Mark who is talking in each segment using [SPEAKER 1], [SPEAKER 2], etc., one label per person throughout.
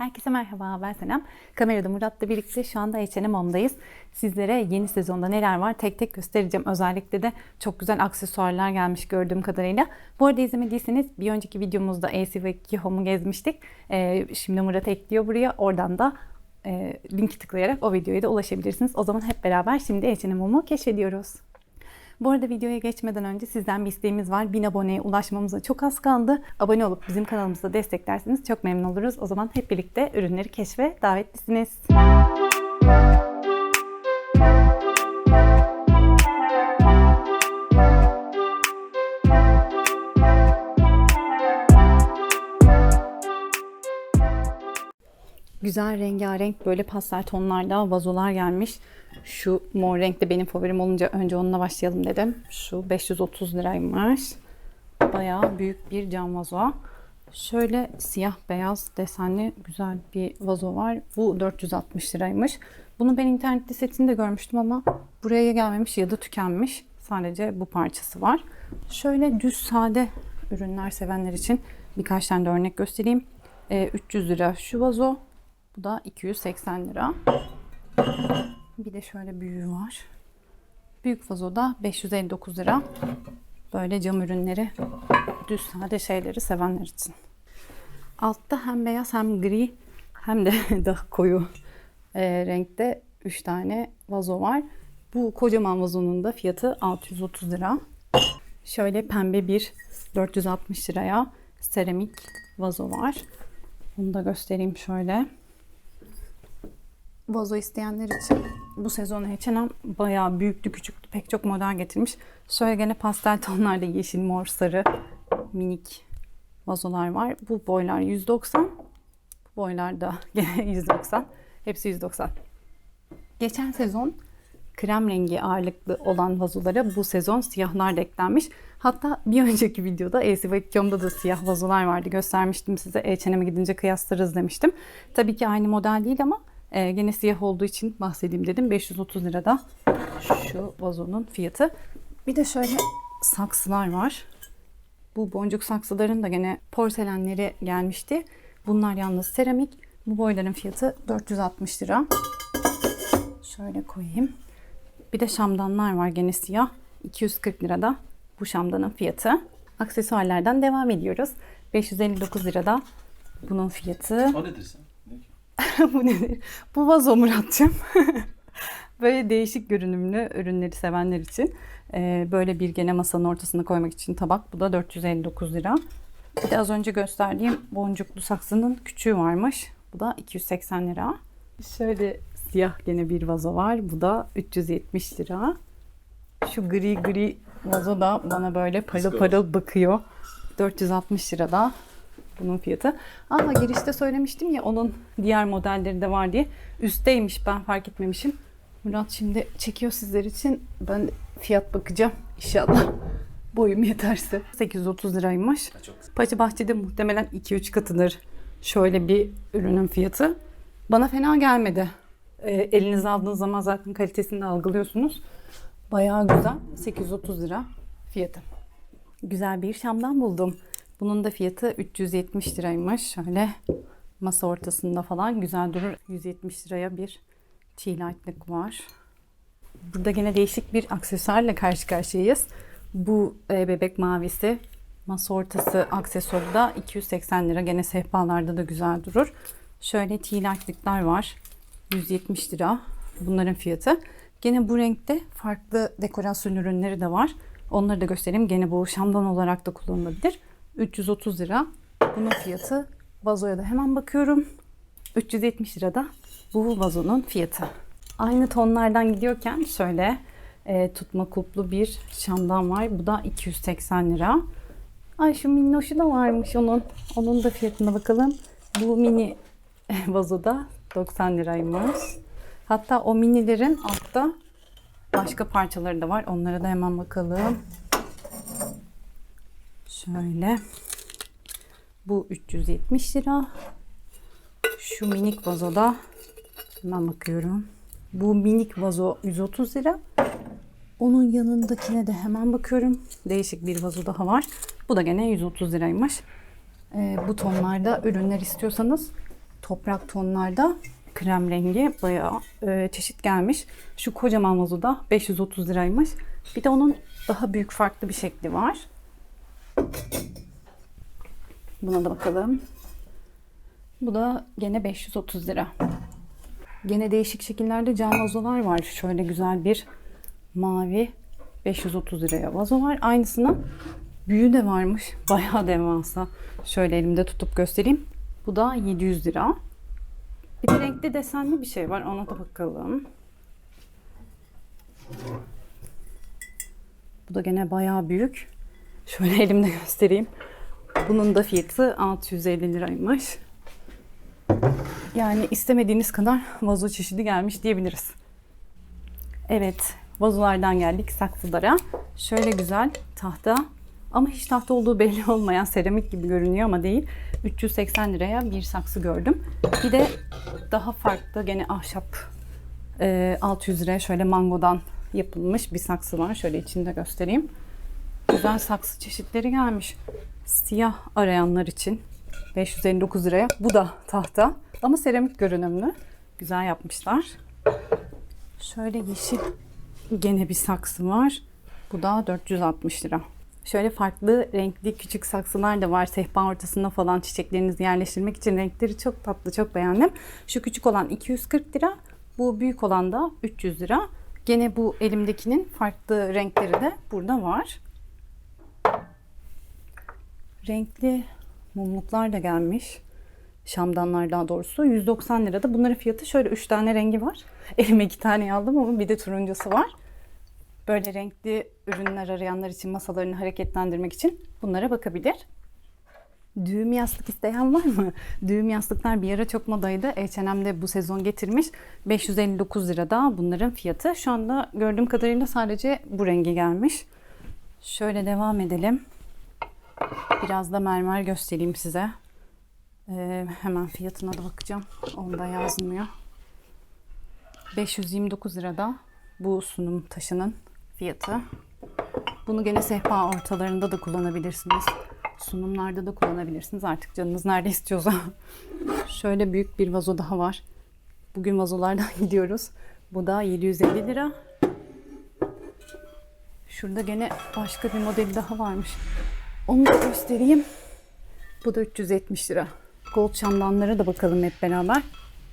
[SPEAKER 1] Herkese merhaba, ben Senem. Kamerada Murat'la birlikte şu anda H&M Home'dayız. Sizlere yeni sezonda neler var tek tek göstereceğim. Özellikle de çok güzel aksesuarlar gelmiş gördüğüm kadarıyla. Bu arada izlemediyseniz bir önceki videomuzda AC2 Home'u gezmiştik. Ee, şimdi Murat ekliyor buraya. Oradan da e, linki tıklayarak o videoya da ulaşabilirsiniz. O zaman hep beraber şimdi H&M Home'u keşfediyoruz. Bu arada videoya geçmeden önce sizden bir isteğimiz var. 1000 aboneye ulaşmamıza çok az kaldı. Abone olup bizim kanalımızda desteklerseniz çok memnun oluruz. O zaman hep birlikte ürünleri keşfe davetlisiniz. Güzel rengarenk böyle pastel tonlarda vazolar gelmiş. Şu mor renk de benim favorim olunca önce onunla başlayalım dedim. Şu 530 liraymış. Bayağı büyük bir cam vazo. Şöyle siyah beyaz desenli güzel bir vazo var. Bu 460 liraymış. Bunu ben internette setinde görmüştüm ama buraya gelmemiş ya da tükenmiş. Sadece bu parçası var. Şöyle düz sade ürünler sevenler için birkaç tane de örnek göstereyim. Ee, 300 lira şu vazo. Bu da 280 lira. Bir de şöyle büyüğü var. Büyük vazoda 559 lira. Böyle cam ürünleri, düz sade şeyleri sevenler için. Altta hem beyaz hem gri hem de daha koyu e, renkte 3 tane vazo var. Bu kocaman vazonun da fiyatı 630 lira. Şöyle pembe bir 460 liraya seramik vazo var. Bunu da göstereyim şöyle. Vazo isteyenler için bu sezon H&M bayağı büyüktü küçüktü pek çok model getirmiş. Şöyle gene pastel tonlarda yeşil, mor, sarı minik vazolar var. Bu boylar 190. Bu boylar da gene 190. Hepsi 190. Geçen sezon krem rengi ağırlıklı olan vazolara bu sezon siyahlar da eklenmiş. Hatta bir önceki videoda AC da siyah vazolar vardı. Göstermiştim size. H&M'e gidince kıyaslarız demiştim. Tabii ki aynı model değil ama e, gene siyah olduğu için bahsedeyim dedim. 530 lirada şu vazonun fiyatı. Bir de şöyle saksılar var. Bu boncuk saksıların da gene porselenleri gelmişti. Bunlar yalnız seramik. Bu boyların fiyatı 460 lira. Şöyle koyayım. Bir de şamdanlar var gene siyah. 240 lirada bu şamdanın fiyatı. Aksesuarlardan devam ediyoruz. 559 lirada bunun fiyatı.
[SPEAKER 2] O nedir sen?
[SPEAKER 1] Bu nedir? Bu vazo Murat'cığım. böyle değişik görünümlü ürünleri sevenler için. Ee, böyle bir gene masanın ortasına koymak için tabak. Bu da 459 lira. Bir de az önce gösterdiğim boncuklu saksının küçüğü varmış. Bu da 280 lira. Şöyle siyah gene bir vazo var. Bu da 370 lira. Şu gri gri vazo da bana böyle parıl parıl bakıyor. 460 lirada bunun fiyatı. Aa girişte söylemiştim ya onun diğer modelleri de var diye. Üstteymiş ben fark etmemişim. Murat şimdi çekiyor sizler için. Ben fiyat bakacağım inşallah. Boyum yeterse. 830 liraymış. Paça Bahçe'de muhtemelen 2-3 katıdır. Şöyle bir ürünün fiyatı. Bana fena gelmedi. E, elinize aldığınız zaman zaten kalitesini algılıyorsunuz. Bayağı güzel. 830 lira fiyatı. Güzel bir şamdan buldum. Bunun da fiyatı 370 liraymış. Şöyle masa ortasında falan güzel durur. 170 liraya bir tea light'lık var. Burada gene değişik bir aksesuarla karşı karşıyayız. Bu e, bebek mavisi masa ortası aksesuarı da 280 lira. Gene sehpalarda da güzel durur. Şöyle tea light'lıklar var. 170 lira bunların fiyatı. Gene bu renkte farklı dekorasyon ürünleri de var. Onları da göstereyim. Gene bu şamdan olarak da kullanılabilir. 330 lira. Bunun fiyatı vazoya da hemen bakıyorum. 370 lirada bu vazonun fiyatı. Aynı tonlardan gidiyorken şöyle e, tutma kulplu bir şamdan var. Bu da 280 lira. Ay şu minnoşu da varmış onun. Onun da fiyatına bakalım. Bu mini vazoda 90 liraymış. Hatta o minilerin altta başka parçaları da var. Onlara da hemen bakalım. Şöyle. Bu 370 lira. Şu minik vazoda hemen bakıyorum. Bu minik vazo 130 lira. Onun yanındakine de hemen bakıyorum. Değişik bir vazo daha var. Bu da gene 130 liraymış. Ee, bu tonlarda ürünler istiyorsanız toprak tonlarda krem rengi bayağı e, çeşit gelmiş. Şu kocaman vazo da 530 liraymış. Bir de onun daha büyük farklı bir şekli var. Buna da bakalım. Bu da gene 530 lira. Gene değişik şekillerde cam vazolar var. Şöyle güzel bir mavi 530 liraya vazo var. Aynısının büyüğü de varmış. Bayağı devasa. Şöyle elimde tutup göstereyim. Bu da 700 lira. Bir de renkli desenli bir şey var. Ona da bakalım. Bu da gene bayağı büyük. Şöyle elimde göstereyim. Bunun da fiyatı 650 liraymış. Yani istemediğiniz kadar vazo çeşidi gelmiş diyebiliriz. Evet, vazolardan geldik saksılara. Şöyle güzel tahta ama hiç tahta olduğu belli olmayan seramik gibi görünüyor ama değil. 380 liraya bir saksı gördüm. Bir de daha farklı gene ahşap e, 600 liraya şöyle mangodan yapılmış bir saksı var. Şöyle içinde göstereyim. Güzel saksı çeşitleri gelmiş. Siyah arayanlar için 559 liraya. Bu da tahta ama seramik görünümlü. Güzel yapmışlar. Şöyle yeşil gene bir saksı var. Bu da 460 lira. Şöyle farklı renkli küçük saksılar da var. Sehpa ortasında falan çiçeklerinizi yerleştirmek için renkleri çok tatlı, çok beğendim. Şu küçük olan 240 lira. Bu büyük olan da 300 lira. Gene bu elimdekinin farklı renkleri de burada var. Renkli mumluklar da gelmiş. Şamdanlar daha doğrusu. 190 lirada. Bunların fiyatı şöyle 3 tane rengi var. Elime 2 tane aldım ama bir de turuncusu var. Böyle renkli ürünler arayanlar için masalarını hareketlendirmek için bunlara bakabilir. Düğüm yastık isteyen var mı? Düğüm yastıklar bir ara çok modaydı. H&M'de bu sezon getirmiş. 559 lirada bunların fiyatı. Şu anda gördüğüm kadarıyla sadece bu rengi gelmiş. Şöyle devam edelim. Biraz da mermer göstereyim size. Ee, hemen fiyatına da bakacağım. Onda yazmıyor. 529 lirada bu sunum taşının fiyatı. Bunu gene sehpa ortalarında da kullanabilirsiniz. Sunumlarda da kullanabilirsiniz. Artık canınız nerede istiyorsa. Şöyle büyük bir vazo daha var. Bugün vazolardan gidiyoruz. Bu da 750 lira. Şurada gene başka bir model daha varmış. Onu da göstereyim. Bu da 370 lira. Gold şamdanlara da bakalım hep beraber.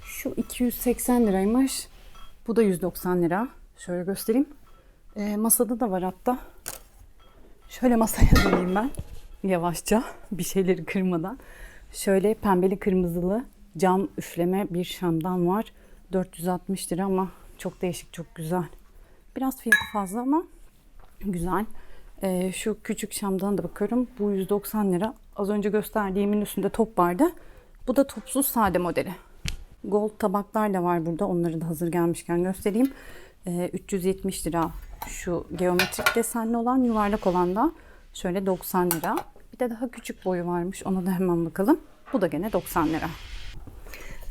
[SPEAKER 1] Şu 280 liraymış. Bu da 190 lira. Şöyle göstereyim. Ee, masada da var hatta. Şöyle masaya döneyim ben. Yavaşça bir şeyleri kırmadan. Şöyle pembeli kırmızılı cam üfleme bir şamdan var. 460 lira ama çok değişik çok güzel. Biraz fiyatı fazla ama güzel. Ee, şu küçük şamdan da bakıyorum. Bu 190 lira. Az önce gösterdiğimin üstünde top vardı. Bu da topsuz sade modeli. Gold tabaklar da var burada. Onları da hazır gelmişken göstereyim. Ee, 370 lira şu geometrik desenli olan yuvarlak olan da şöyle 90 lira. Bir de daha küçük boyu varmış. Ona da hemen bakalım. Bu da gene 90 lira.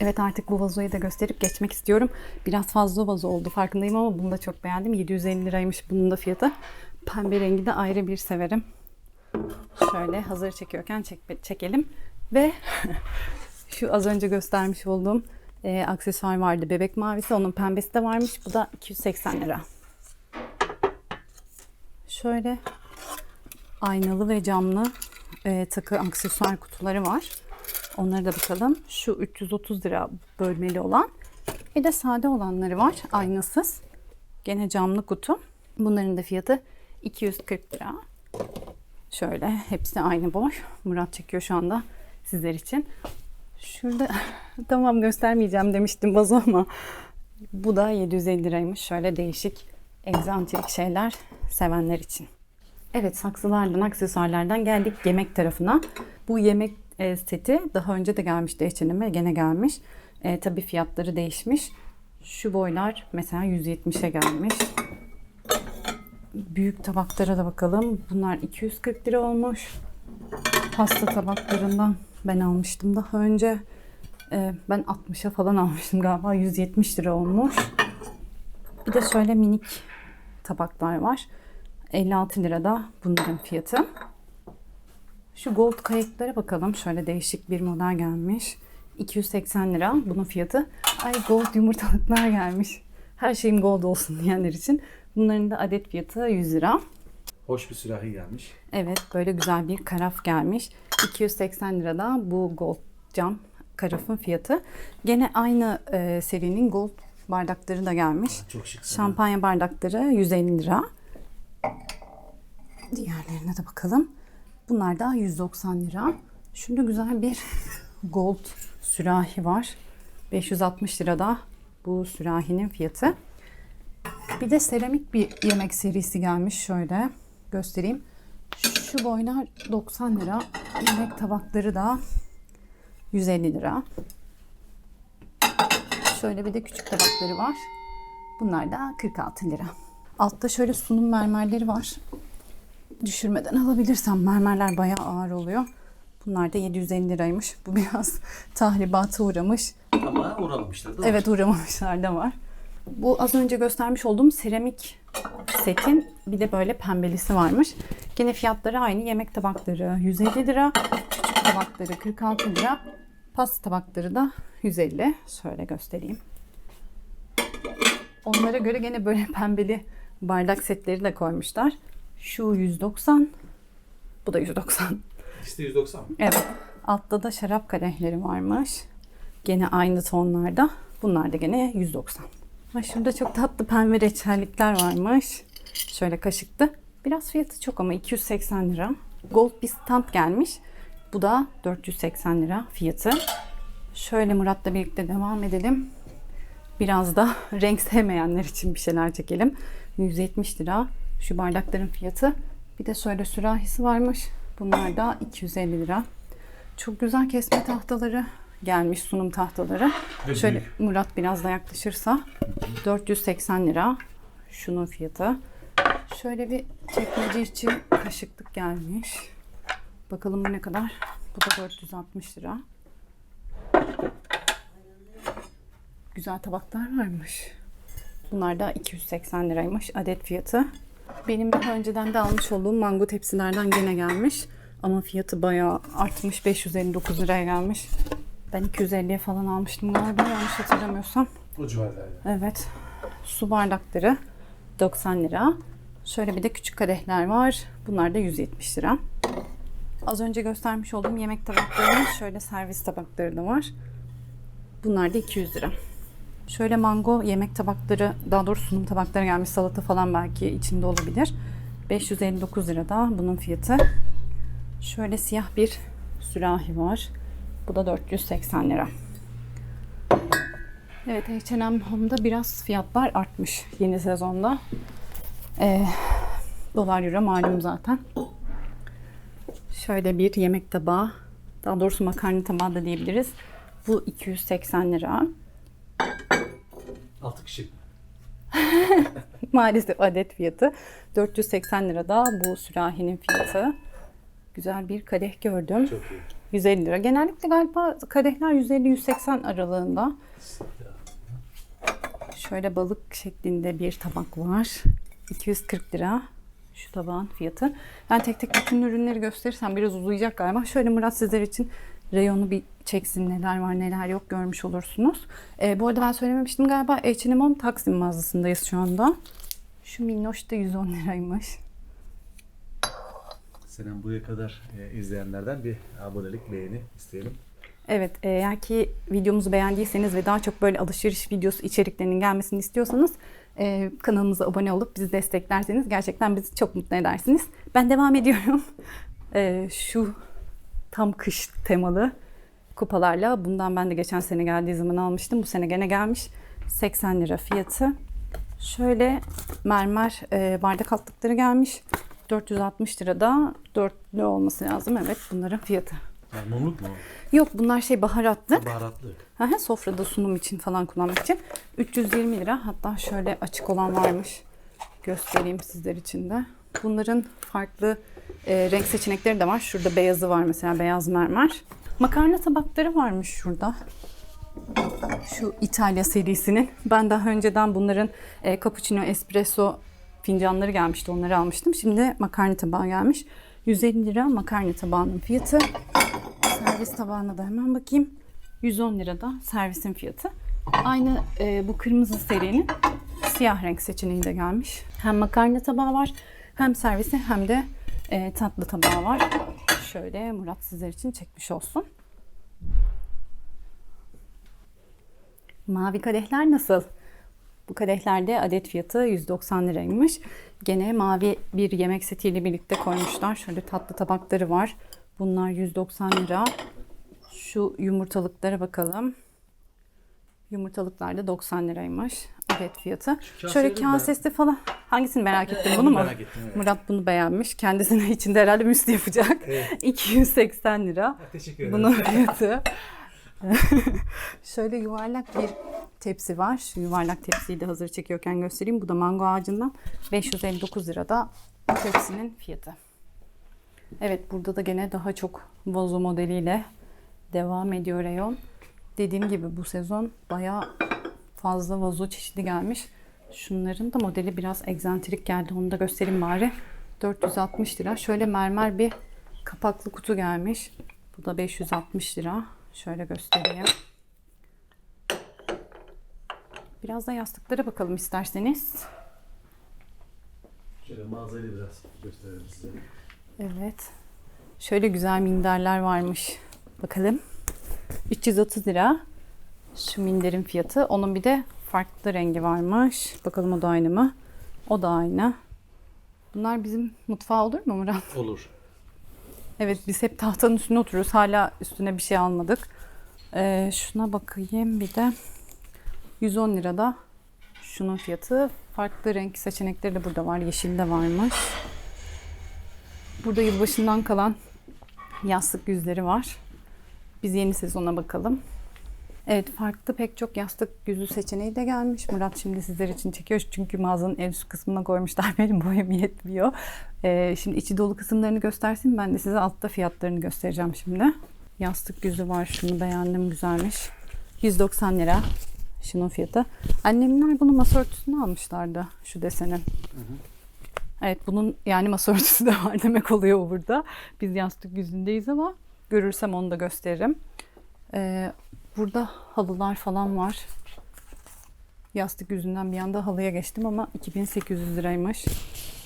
[SPEAKER 1] Evet artık bu vazoyu da gösterip geçmek istiyorum. Biraz fazla vazo oldu farkındayım ama bunu da çok beğendim. 750 liraymış bunun da fiyatı. Pembe rengi de ayrı bir severim. Şöyle hazır çekiyorken çek, çekelim. Ve şu az önce göstermiş olduğum e, aksesuar vardı. Bebek mavisi. Onun pembesi de varmış. Bu da 280 lira. Şöyle aynalı ve camlı e, takı aksesuar kutuları var. Onlara da bakalım. Şu 330 lira bölmeli olan. Bir de sade olanları var. Aynasız. Gene camlı kutu. Bunların da fiyatı 240 lira. Şöyle hepsi aynı boy. Murat çekiyor şu anda sizler için. Şurada tamam göstermeyeceğim demiştim vazo ama bu da 750 liraymış. Şöyle değişik egzantrik şeyler sevenler için. Evet saksılardan, aksesuarlardan geldik yemek tarafına. Bu yemek e, seti daha önce de gelmişti H&M'e gene gelmiş. E, tabii fiyatları değişmiş. Şu boylar mesela 170'e gelmiş. Büyük tabaklara da bakalım. Bunlar 240 lira olmuş. Pasta tabaklarından ben almıştım daha önce. E, ben 60'a falan almıştım galiba. 170 lira olmuş. Bir de şöyle minik tabaklar var. 56 lirada bunların fiyatı. Şu gold kayıklara bakalım. Şöyle değişik bir model gelmiş. 280 lira bunun fiyatı. Ay gold yumurtalıklar gelmiş. Her şeyim gold olsun diyenler için. Bunların da adet fiyatı 100 lira.
[SPEAKER 2] Hoş bir sürahi gelmiş.
[SPEAKER 1] Evet böyle güzel bir karaf gelmiş. 280 lirada bu gold cam karafın fiyatı. Gene aynı e, serinin gold bardakları da gelmiş.
[SPEAKER 2] Çok şık.
[SPEAKER 1] Şampanya bardakları 150 lira. Diğerlerine de bakalım. Bunlar da 190 lira. Şurada güzel bir gold sürahi var. 560 lirada bu sürahinin fiyatı. Bir de seramik bir yemek serisi gelmiş. Şöyle göstereyim. Şu boylar 90 lira. Yemek tabakları da 150 lira. Şöyle bir de küçük tabakları var. Bunlar da 46 lira. Altta şöyle sunum mermerleri var. Düşürmeden alabilirsem mermerler bayağı ağır oluyor. Bunlar da 750 liraymış. Bu biraz tahribata uğramış.
[SPEAKER 2] Ama uğramamışlar değil mi?
[SPEAKER 1] Evet uğramamışlar da var. Bu az önce göstermiş olduğum seramik setin bir de böyle pembelisi varmış. Gene fiyatları aynı. Yemek tabakları 150 lira. Tabakları 46 lira. Pasta tabakları da 150. Şöyle göstereyim. Onlara göre gene böyle pembeli bardak setleri de koymuşlar. Şu 190. Bu da 190.
[SPEAKER 2] İkisi de 190 mı?
[SPEAKER 1] Evet. Altta da şarap kadehleri varmış. Gene aynı tonlarda. Bunlar da gene 190. Ha, şurada çok tatlı pembe reçellikler varmış. Şöyle kaşıktı. Biraz fiyatı çok ama 280 lira. Gold bir stand gelmiş. Bu da 480 lira fiyatı. Şöyle Murat'la birlikte devam edelim. Biraz da renk sevmeyenler için bir şeyler çekelim. 170 lira şu bardakların fiyatı. Bir de şöyle sürahisi varmış. Bunlar da 250 lira. Çok güzel kesme tahtaları gelmiş sunum tahtaları.
[SPEAKER 2] Ve
[SPEAKER 1] Şöyle
[SPEAKER 2] büyük.
[SPEAKER 1] Murat biraz da yaklaşırsa 480 lira şunun fiyatı. Şöyle bir çekmece için kaşıklık gelmiş. Bakalım bu ne kadar? Bu da 460 lira. Güzel tabaklar varmış. Bunlar da 280 liraymış adet fiyatı. Benim daha önceden de almış olduğum mango tepsilerden gene gelmiş. Ama fiyatı bayağı artmış. 559 liraya gelmiş. Ben 250'ye falan almıştım galiba yanlış hatırlamıyorsam.
[SPEAKER 2] O civarlarda.
[SPEAKER 1] Evet. Su bardakları 90 lira. Şöyle bir de küçük kadehler var. Bunlar da 170 lira. Az önce göstermiş olduğum yemek tabaklarının şöyle servis tabakları da var. Bunlar da 200 lira. Şöyle mango yemek tabakları, daha doğrusu sunum tabakları gelmiş. Salata falan belki içinde olabilir. 559 lira da bunun fiyatı. Şöyle siyah bir sürahi var. Bu da 480 lira. Evet H&M Home'da biraz fiyatlar artmış yeni sezonda. Ee, dolar euro malum zaten. Şöyle bir yemek tabağı, daha doğrusu makarna tabağı da diyebiliriz. Bu 280 lira.
[SPEAKER 2] 6 kişi.
[SPEAKER 1] Maalesef adet fiyatı 480 lira da bu sürahinin fiyatı. Güzel bir kadeh gördüm.
[SPEAKER 2] Çok iyi.
[SPEAKER 1] 150 lira. Genellikle galiba kadehler 150-180 aralığında. Şöyle balık şeklinde bir tabak var. 240 lira şu tabağın fiyatı. Ben tek tek bütün ürünleri gösterirsem biraz uzayacak galiba. Şöyle Murat sizler için reyonu bir çeksin neler var neler yok görmüş olursunuz. Ee, bu arada ben söylememiştim galiba H&M Taksim mağazasındayız şu anda. Şu minnoş da 110 liraymış.
[SPEAKER 2] Senem buraya kadar e, izleyenlerden bir abonelik beğeni isteyelim.
[SPEAKER 1] Evet, eğer ki videomuzu beğendiyseniz ve daha çok böyle alışveriş videosu içeriklerinin gelmesini istiyorsanız e, kanalımıza abone olup bizi desteklerseniz gerçekten bizi çok mutlu edersiniz. Ben devam ediyorum. E, şu tam kış temalı kupalarla bundan ben de geçen sene geldiği zaman almıştım. Bu sene gene gelmiş. 80 lira fiyatı. Şöyle mermer e, bardak altlıkları gelmiş. 460 lirada dörtlü olması lazım. Evet bunların fiyatı.
[SPEAKER 2] Yani mumluk mu?
[SPEAKER 1] Yok bunlar şey baharatlı.
[SPEAKER 2] Baharatlı.
[SPEAKER 1] Aha, sofrada sunum için falan kullanmak için. 320 lira. Hatta şöyle açık olan varmış. Göstereyim sizler için de. Bunların farklı e, renk seçenekleri de var. Şurada beyazı var mesela beyaz mermer. Makarna tabakları varmış şurada. Şu İtalya serisinin. Ben daha önceden bunların e, cappuccino, espresso fincanları gelmişti. Onları almıştım. Şimdi makarna tabağı gelmiş. 150 lira makarna tabağının fiyatı. Servis tabağına da hemen bakayım. 110 lirada servisin fiyatı. Aynı e, bu kırmızı serinin siyah renk seçeneği de gelmiş. Hem makarna tabağı var hem servisi hem de e, tatlı tabağı var. Şöyle Murat sizler için çekmiş olsun. Mavi kadehler nasıl? Bu kadehlerde adet fiyatı 190 liraymış. Gene mavi bir yemek setiyle birlikte koymuşlar. Şöyle tatlı tabakları var. Bunlar 190 lira. Şu yumurtalıklara bakalım. Yumurtalıklar da 90 liraymış. Adet fiyatı.
[SPEAKER 2] kaseleri
[SPEAKER 1] Şöyle kasesi falan. Hangisini merak ettim bunu mu?
[SPEAKER 2] merak ettim, evet.
[SPEAKER 1] Murat bunu beğenmiş. Kendisine içinde herhalde müsli yapacak.
[SPEAKER 2] Evet.
[SPEAKER 1] 280 lira.
[SPEAKER 2] Teşekkür ederim.
[SPEAKER 1] Bunun fiyatı. Şöyle yuvarlak bir tepsi var. Şu yuvarlak tepsiyi de hazır çekiyorken göstereyim. Bu da mango ağacından 559 lirada bu tepsinin fiyatı. Evet burada da gene daha çok vazo modeliyle devam ediyor reyon. Dediğim gibi bu sezon bayağı fazla vazo çeşidi gelmiş. Şunların da modeli biraz egzantrik geldi. Onu da göstereyim bari. 460 lira. Şöyle mermer bir kapaklı kutu gelmiş. Bu da 560 lira. Şöyle göstereyim. Biraz da yastıklara bakalım isterseniz.
[SPEAKER 2] Şöyle mağazayı biraz gösterelim size.
[SPEAKER 1] Evet. Şöyle güzel minderler varmış. Bakalım. 330 lira. Şu minderin fiyatı. Onun bir de farklı rengi varmış. Bakalım o da aynı mı? O da aynı. Bunlar bizim mutfağı olur mu Murat?
[SPEAKER 2] Olur.
[SPEAKER 1] Evet biz hep tahtanın üstüne oturuyoruz. Hala üstüne bir şey almadık. Ee, şuna bakayım bir de. 110 lirada şunun fiyatı. Farklı renk seçenekleri de burada var. Yeşil de varmış. Burada yılbaşından kalan yastık yüzleri var. Biz yeni sezona bakalım. Evet farklı pek çok yastık yüzü seçeneği de gelmiş. Murat şimdi sizler için çekiyor. Çünkü mağazanın en üst kısmına koymuşlar. Benim boyum yetmiyor. Ee, şimdi içi dolu kısımlarını göstersin. Ben de size altta fiyatlarını göstereceğim şimdi. Yastık yüzü var. Şunu beğendim. Güzelmiş. 190 lira. Şunun fiyatı. Annemler bunu masa örtüsüne almışlardı. Şu desenin. Evet bunun yani masa örtüsü de var demek oluyor bu burada. Biz yastık yüzündeyiz ama görürsem onu da gösteririm. Ee, burada halılar falan var. Yastık yüzünden bir anda halıya geçtim ama 2800 liraymış.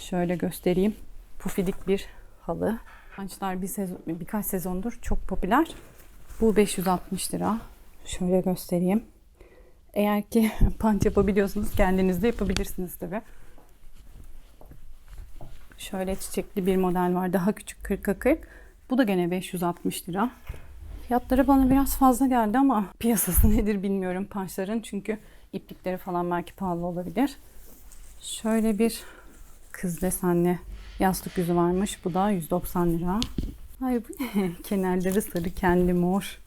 [SPEAKER 1] Şöyle göstereyim. Pufidik bir halı. Pançlar bir sezon, birkaç sezondur çok popüler. Bu 560 lira. Şöyle göstereyim. Eğer ki panç yapabiliyorsanız kendiniz de yapabilirsiniz tabii. Şöyle çiçekli bir model var. Daha küçük 40'a 40. Bu da gene 560 lira. Fiyatları bana biraz fazla geldi ama piyasası nedir bilmiyorum pançların. Çünkü iplikleri falan belki pahalı olabilir. Şöyle bir kız desenli yastık yüzü varmış. Bu da 190 lira. Ay bu ne? Kenarları sarı kendi mor.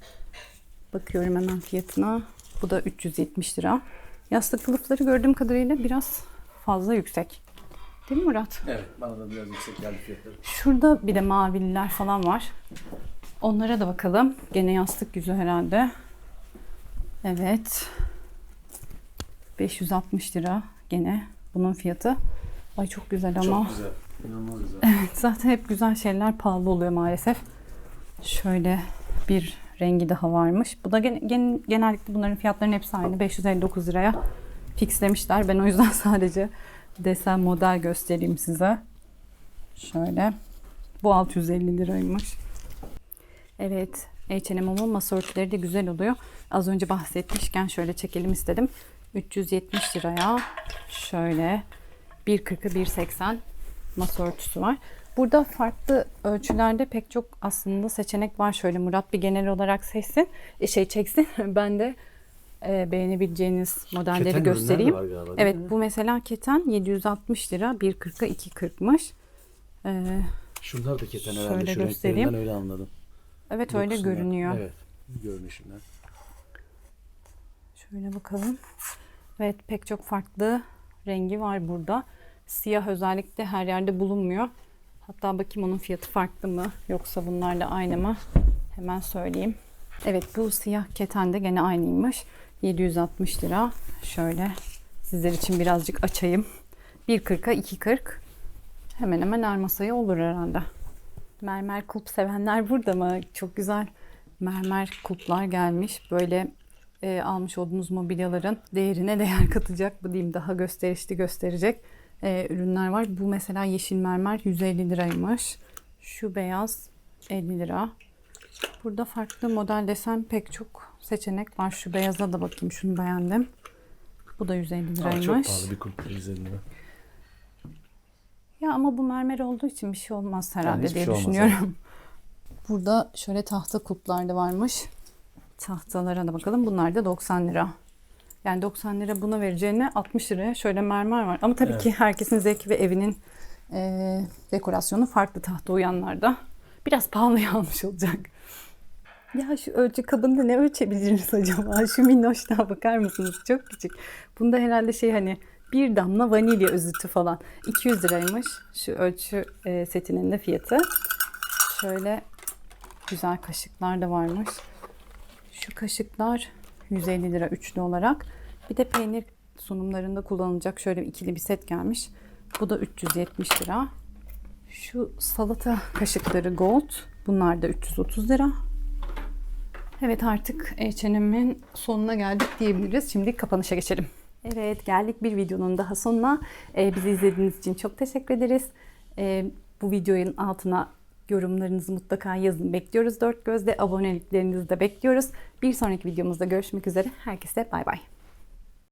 [SPEAKER 1] Bakıyorum hemen fiyatına. Bu da 370 lira. Yastık kılıfları gördüğüm kadarıyla biraz fazla yüksek. Değil mi Murat?
[SPEAKER 2] Evet. Bana da biraz yüksek geldi fiyatları.
[SPEAKER 1] Şurada bir de mavililer falan var. Onlara da bakalım. Gene yastık yüzü herhalde. Evet. 560 lira gene bunun fiyatı. Ay çok güzel ama.
[SPEAKER 2] Çok güzel. İnanılmaz güzel.
[SPEAKER 1] Evet zaten hep güzel şeyler pahalı oluyor maalesef. Şöyle bir rengi daha varmış. Bu da gen- gen- genellikle bunların fiyatlarının hepsi aynı. 559 liraya fixlemişler. Ben o yüzden sadece desen model göstereyim size. Şöyle. Bu 650 liraymış. Evet. H&M'in masa örtüleri de güzel oluyor. Az önce bahsetmişken şöyle çekelim istedim. 370 liraya şöyle 1.40'ı 1.80 masa örtüsü var. Burada farklı ölçülerde pek çok aslında seçenek var. Şöyle Murat bir genel olarak seçsin, e, şey çeksin. Ben de e, beğenebileceğiniz modelleri
[SPEAKER 2] Keten
[SPEAKER 1] göstereyim.
[SPEAKER 2] galiba,
[SPEAKER 1] Evet bu mesela keten 760 lira 1.40'a 2.40'mış. Ee,
[SPEAKER 2] Şunlar da keten herhalde.
[SPEAKER 1] Şöyle göstereyim.
[SPEAKER 2] öyle anladım.
[SPEAKER 1] Evet öyle görünüyor.
[SPEAKER 2] Evet. Görünüşünden.
[SPEAKER 1] Şöyle bakalım. Evet pek çok farklı rengi var burada. Siyah özellikle her yerde bulunmuyor. Hatta bakayım onun fiyatı farklı mı yoksa bunlar da aynı mı? Hemen söyleyeyim. Evet bu siyah keten de gene aynıymış. 760 lira. Şöyle sizler için birazcık açayım. 1.40'a 2.40. Hemen hemen her masaya olur herhalde. Mermer kulp sevenler burada mı? Çok güzel mermer kulplar gelmiş. Böyle e, almış olduğunuz mobilyaların değerine değer katacak. Bu diyeyim daha gösterişli gösterecek e, ürünler var. Bu mesela yeşil mermer 150 liraymış. Şu beyaz 50 lira. Burada farklı model desen pek çok seçenek var. Şu beyaza da bakayım. Şunu beğendim. Bu da 150
[SPEAKER 2] Aa,
[SPEAKER 1] liraymış.
[SPEAKER 2] çok pahalı bir kulp 150 lira.
[SPEAKER 1] Ya ama bu mermer olduğu için bir şey olmaz herhalde
[SPEAKER 2] hiçbir
[SPEAKER 1] diye
[SPEAKER 2] şey olmaz,
[SPEAKER 1] düşünüyorum. Burada şöyle tahta kuplar da varmış. Tahtalara da bakalım. Bunlar da 90 lira. Yani 90 lira buna vereceğine 60 liraya şöyle mermer var. Ama tabii
[SPEAKER 2] Evet.
[SPEAKER 1] ki herkesin zevki ve evinin e, dekorasyonu farklı tahta uyanlarda. Biraz pahalıya almış olacak. Ya şu ölçü kabında ne ölçebiliriz acaba? Şu minnoşluğa bakar mısınız? Çok küçük. Bunda herhalde şey hani bir damla vanilya özütü falan. 200 liraymış şu ölçü e, setinin de fiyatı. Şöyle güzel kaşıklar da varmış. Şu kaşıklar 150 lira üçlü olarak. Bir de peynir sunumlarında kullanılacak şöyle ikili bir set gelmiş. Bu da 370 lira. Şu salata kaşıkları gold. Bunlar da 330 lira. Evet artık H&M'in sonuna geldik diyebiliriz. Şimdi kapanışa geçelim. Evet geldik bir videonun daha sonuna. Ee, bizi izlediğiniz için çok teşekkür ederiz. Ee, bu videonun altına yorumlarınızı mutlaka yazın. Bekliyoruz dört gözle. Aboneliklerinizi de bekliyoruz. Bir sonraki videomuzda görüşmek üzere. Herkese bay bay.